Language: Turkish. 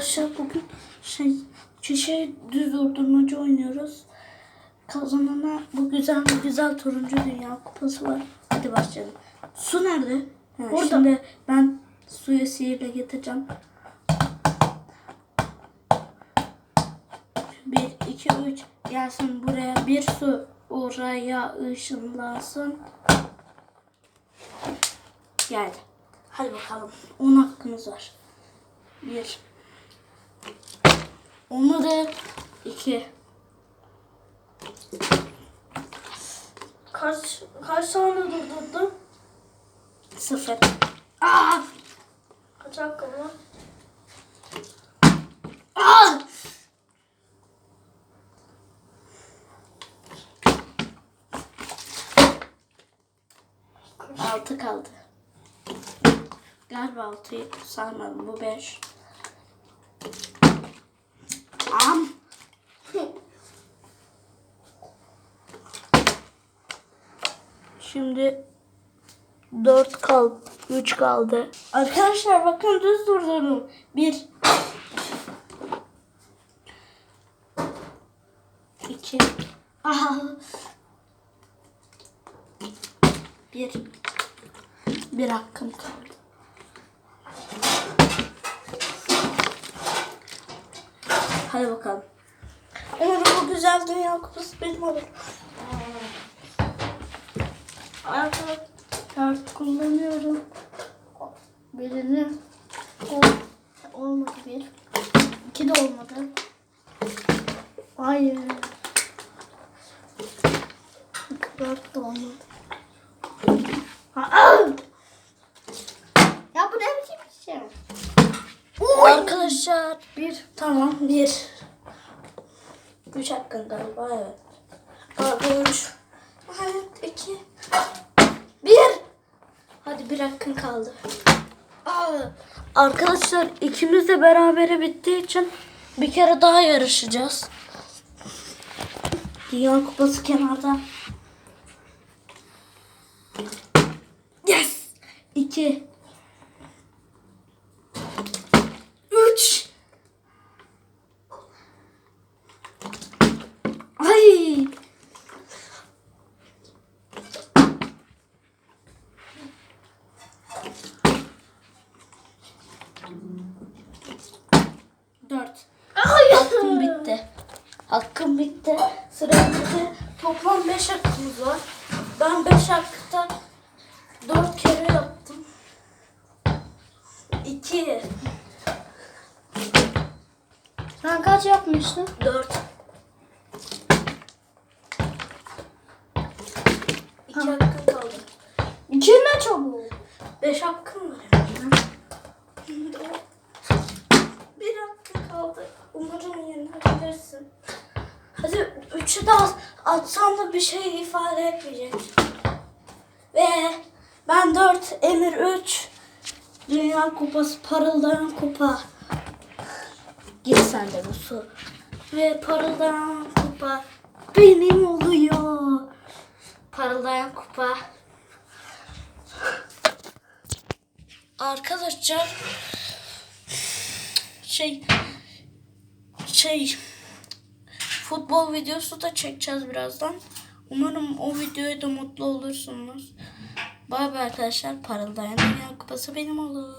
Arkadaşlar bugün şey köşe düz durdurmacı oynuyoruz. Kazanana bu güzel bu güzel turuncu dünya kupası var. Hadi başlayalım. Su nerede? Ha, Burada. Şimdi ben suyu sihirle getireceğim. Bir, iki, üç. Gelsin buraya bir su. Oraya ışınlansın. Geldi. Hadi bakalım. 10 hakkımız var. 1 Umarım iki. Kaç kaç saniye durdurdun? Sıfır. Aa! Kaç dakika bu? Ah! Altı kaldı. Galiba altıyı sarmadım. Bu beş. Şimdi dört kaldı. Üç kaldı. Arkadaşlar bakın düz durdurdum. Bir. İki. Aha. Bir. Bir hakkım kaldı. Hadi bakalım. Umarım bu güzel dünya kupası benim olur. Arkadaşlar kullanıyorum. Birini Ol- olmadı bir. İki de olmadı. Hayır. Dört de olmadı. Ha, au! Ya bu ne biçim bir şey? Arkadaşlar bir tamam bir. Üç hakkın galiba evet. Üç. Evet iki. Bir. Hadi bir hakkın kaldı. Aa, Arkadaşlar ikimiz de berabere bittiği için bir kere daha yarışacağız. Dünya kupası kenarda. Yes! İki. Üç. Ay! Dört. Hakkım bitti. Hakkım bitti. Sıra bitti. Toplam beş hakkımız var. Ben beş hakkıda dört kere yaptım. İki. Sen kaç yapmıştın? Dört. İki hakkım kaldı. İki ne çabuk? Beş hakkım var. Bir hakkım kaldı. Umarım yenebilirsin. Hadi üçü de at- atsam da bir şey ifade etmeyecek. Ve ben dört, Emir üç. Dünya kupası parıldayan kupa. Gir sen de bu su. Ve parıldayan kupa benim oluyor. Parıldayan kupa. Arkadaşlar şey şey futbol videosu da çekeceğiz birazdan. Umarım o videoya da mutlu olursunuz. Bay bay arkadaşlar. Parıldayan Dünya Kupası benim olur.